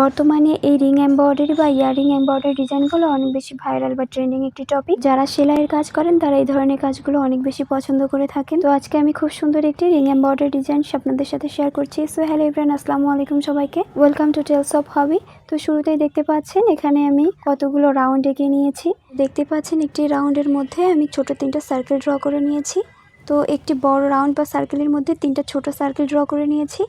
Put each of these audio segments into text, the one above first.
বর্তমানে এই ring embroidery বা ইয়ারিং এমব্রয়ডারি ডিজাইনগুলো অনেক বেশি ভাইরাল বা ট্রেন্ডিং একটি টপিক। যারা সেলাইয়ের কাজ করেন, তারা এই ধরনের কাজগুলো অনেক বেশি পছন্দ করে থাকেন। তো আজকে আমি খুব সুন্দর একটি রিং এমব্রয়ডারি ডিজাইন আপনাদের সাথে শেয়ার করছি। সো, হ্যালো ইব্রান আসসালামু আলাইকুম সবাইকে। Welcome to tales of hobby তো শুরুতেই দেখতে পাচ্ছেন, এখানে আমি কতগুলো রাউন্ড এঁকে নিয়েছি। দেখতে পাচ্ছেন, একটি রাউন্ডের মধ্যে আমি ছোট তিনটা সার্কেল ড্র করে নিয়েছি। তো একটি বড় রাউন্ড বা সার্কেলের মধ্যে তিনটা ছোট সার্কেল ড্র করে নিয়েছি।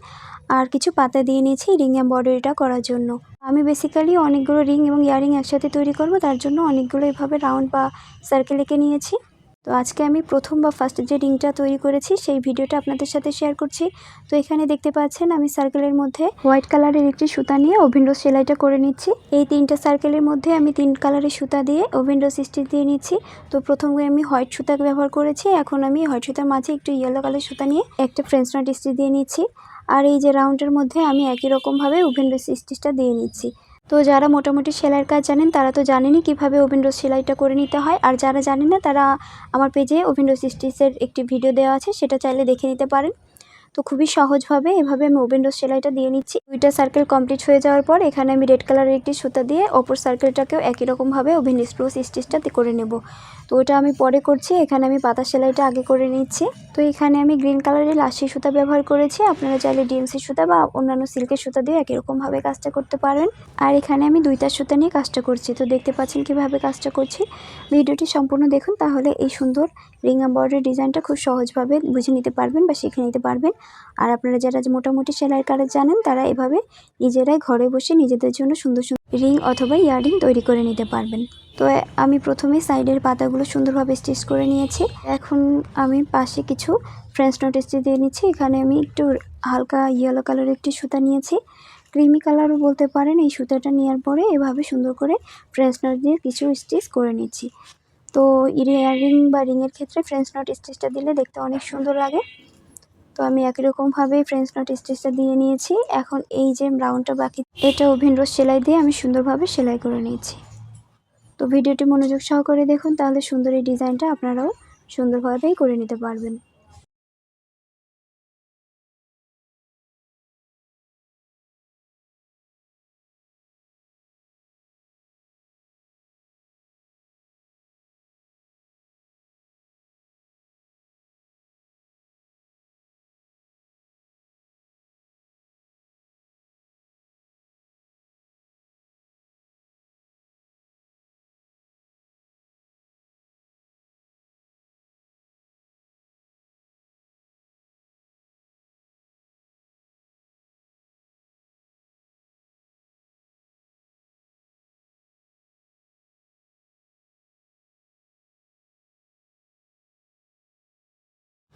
আর কিছু পাতা দিয়ে নিয়েছি রিং এমব্রয়ডারিটা করার জন্য। আমি বেসিক্যালি অনেকগুলো রিং এবং ইয়ারিং একসাথে তৈরি করব, তার জন্য অনেকগুলো এভাবে রাউন্ড বা সার্কেল এঁকে নিয়েছি। তো আজকে আমি প্রথম বা ফার্স্ট যে রিংটা তৈরি করেছি, সেই ভিডিওটা আপনাদের সাথে শেয়ার করছি। তো এখানে দেখতে পাচ্ছেন আমি সার্কেলের মধ্যে হোয়াইট কালারের একটি সুতা নিয়ে ওভেনডোজ সেলাইটা করে নিচ্ছি। এই তিনটা সার্কেলের মধ্যে আমি তিন কালারের সুতা দিয়ে ওভেনডোজ স্টিচ দিয়ে নিচ্ছি। তো প্রথমে আমি হোয়াইট সুতা ব্যবহার করেছি, এখন আমি হোয়াইট সুতার মাঝে একটু ইয়েলো কালার সুতা নিয়ে একটা ফ্রেঞ্চ নট স্টিচ দিয়ে নিচ্ছি। আর এই যে রাউন্ডের মধ্যে আমি একই রকমভাবে ওভেনডোজ স্টিচটা দিয়ে নিচ্ছি। তো যারা মোটামুটি সেলাইয়ের কাজ জানেন, তারা তো জানেনই কীভাবে ওভেনডোজ সেলাইটা করে নিতে হয়। আর যারা জানেন না, তারা আমার পেজে ওভেনডোজ স্টিচের একটি ভিডিও দেওয়া আছে, সেটা চাইলে দেখে নিতে পারেন। তো খুবই সহজভাবে এভাবে আমি ওভেনডোজ সেলাইটা দিয়ে নিচ্ছি। দুইটা সার্কেল কমপ্লিট হয়ে যাওয়ার পর এখানে আমি রেড কালারের একটি সুতা দিয়ে অপর সার্কেলটাকেও একই রকমভাবে ওভেন স্প্রোস স্টিচটা করে নেব। তো ওটা আমি পরে করছি, এখানে আমি পাতা সেলাইটা আগে করে নিচ্ছি। তো এখানে আমি গ্রিন কালারের লাসি সুতা ব্যবহার করেছি, আপনারা চাইলে ডিএমসি সুতা বা অন্যান্য সিল্কের সুতা দিয়ে একই রকমভাবে কাজটা করতে পারেন। আর এখানে আমি দুইটা সুতা নিয়ে কাজটা করছি, তো দেখতে পাচ্ছেন কীভাবে কাজটা করছি। ভিডিওটি সম্পূর্ণ দেখুন, তাহলে এই সুন্দর রিং এম্বয়ডারি ডিজাইনটা খুব সহজভাবে বুঝে নিতে পারবেন বা শিখে নিতে পারবেন। আর আপনারা যারা মোটামুটি সেলাইয়ের কাজ জানেন, তারা এভাবে নিজেরাই ঘরে বসে নিজেদের জন্য সুন্দর সুন্দর রিং অথবা ইয়াররিং তৈরি করে নিতে পারবেন। তো আমি প্রথমে সাইডের পাতাগুলো সুন্দরভাবে স্টিচ করে নিয়েছি। এখন আমি পাশে কিছু ফ্রেঞ্চ নোট স্টিচ দিয়ে নিচ্ছি। এখানে আমি একটু হালকা ইয়েলো কালারের একটি সুতা নিয়েছি। ক্রিমি কালারও বলতে পারেন, এই সুতাটা নেওয়ার পরে এভাবে সুন্দর করে ফ্রেঞ্চ নোট দিয়ে কিছু স্টিচ করে নিচ্ছি। তো ইয়াররিং বা রিংয়ের ক্ষেত্রে ফ্রেঞ্চ নোট স্টিচটা দিলে দেখতে অনেক সুন্দর লাগে। তো আমি একই রকমভাবেই ফ্রেঞ্চ নট স্টিচটা দিয়ে নিয়েছি। এখন এই যে ব্রাউনটা বাকি, এটা ওভেন রোজ সেলাই দিয়ে আমি সুন্দরভাবে সেলাই করে নিয়েছি। তো ভিডিওটি মনোযোগ সহকারে দেখুন, তাহলে সুন্দর এই ডিজাইনটা আপনারাও সুন্দরভাবেই করে নিতে পারবেন।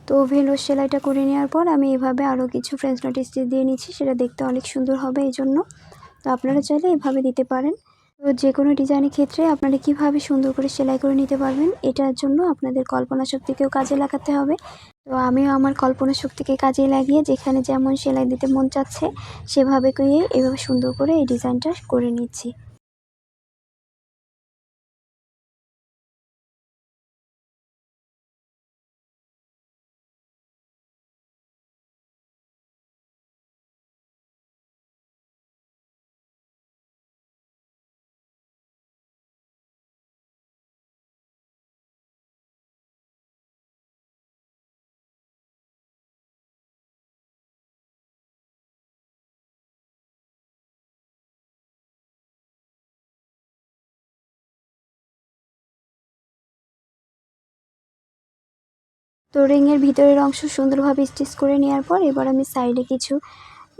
তো ভেলো সেলাইটা করে নেওয়ার পর আমি এভাবে আরও কিছু ফ্রেঞ্চ নট স্টিচ দিয়ে নিচ্ছি, সেটা দেখতে অনেক সুন্দর হবে এই জন্য তো আপনারা চাইলে এভাবে দিতে পারেন। তো যে কোনো ডিজাইনের ক্ষেত্রে আপনারা কীভাবে সুন্দর করে সেলাই করে নিতে পারবেন, এটার জন্য আপনাদের কল্পনা শক্তিকেও কাজে লাগাতে হবে। তো আমিও আমার কল্পনা শক্তিকে কাজে লাগিয়ে যেখানে যেমন সেলাই দিতে মন চাচ্ছে, সেভাবে করে এভাবে সুন্দর করে এই ডিজাইনটা করে নিচ্ছি। তো রিংয়ের ভিতরের অংশ সুন্দরভাবে স্টিচ করে নেওয়ার পর এবার আমি সাইডে কিছু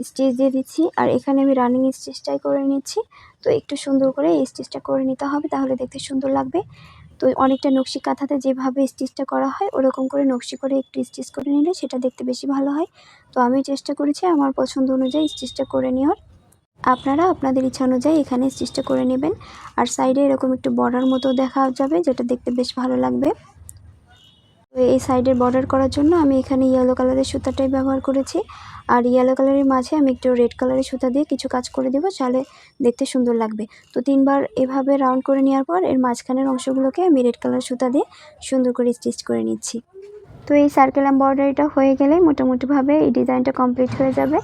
স্টিচ দিয়ে দিচ্ছি। আর এখানে আমি রানিং স্টিচটাই করে নিচ্ছি। তো একটু সুন্দর করে এই স্টিচটা করে নিতে হবে, তাহলে দেখতে সুন্দর লাগবে। তো অনেকটা নকশি কাঁথাতে যেভাবে স্টিচটা করা হয়, ওরকম করে নকশি করে একটু স্টিচ করে নিলে সেটা দেখতে বেশি ভালো হয়। তো আমি চেষ্টা করেছি আমার পছন্দ অনুযায়ী স্টিচটা করে নেওয়ার। আপনারা আপনাদের ইচ্ছা অনুযায়ী এখানে স্টিচটা করে নেবেন। আর সাইডে এরকম একটু বর্ডার মতো দেখা যাবে, যেটা দেখতে বেশ ভালো লাগবে। এই সাইডের বর্ডার করার জন্য আমি এখানে ইয়েলো কালারের সুতাটাই ব্যবহার করেছি। আর ইয়েলো কালারের মাঝে আমি একটু রেড কালারের সুতা দিয়ে কিছু কাজ করে দেবো তাহলে দেখতে সুন্দর লাগবে। তো তিনবার এভাবে রাউন্ড করে নেওয়ার পর এর মাঝখানের অংশগুলোকে আমি রেড কালার সুতা দিয়ে সুন্দর করে স্টিচ করে নিচ্ছি। তো এই সার্কেল এম্বয়ডারিটা হয়ে গেলে মোটামুটিভাবে এই ডিজাইনটা কমপ্লিট হয়ে যাবে।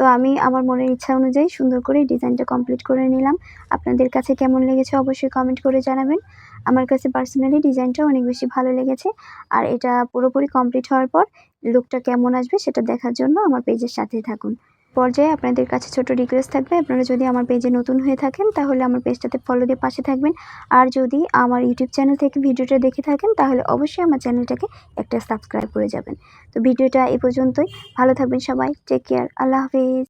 তো আমি আমার মনের ইচ্ছা অনুযায়ী সুন্দর করে ডিজাইনটা কমপ্লিট করে নিলাম। আপনাদের কাছে কেমন লেগেছে অবশ্যই কমেন্ট করে জানাবেন। আমার কাছে পার্সোনালি ডিজাইনটা অনেক বেশি ভালো লেগেছে। আর এটা পুরোপুরি কমপ্লিট হওয়ার পর লুকটা কেমন আসবে সেটা দেখার জন্য আমার পেজের সাথেই থাকুন। পর্যায়ে আপনাদের কাছে ছোট রিকোয়েস্ট থাকবে। আপনারা যদি আমার পেজে নতুন হয়ে থাকেন, তাহলে আমার পেজটাতে ফলো দিয়ে পাশে থাকবেন। আর যদি আমার ইউটিউব চ্যানেল থেকে ভিডিওটা দেখে থাকেন, তাহলে অবশ্যই আমার চ্যানেলটাকে একটা সাবস্ক্রাইব করে যাবেন। তো ভিডিওটা এ পর্যন্তই। ভালো থাকবেন সবাই। টেক কেয়ার আল্লাহ হাফিজ।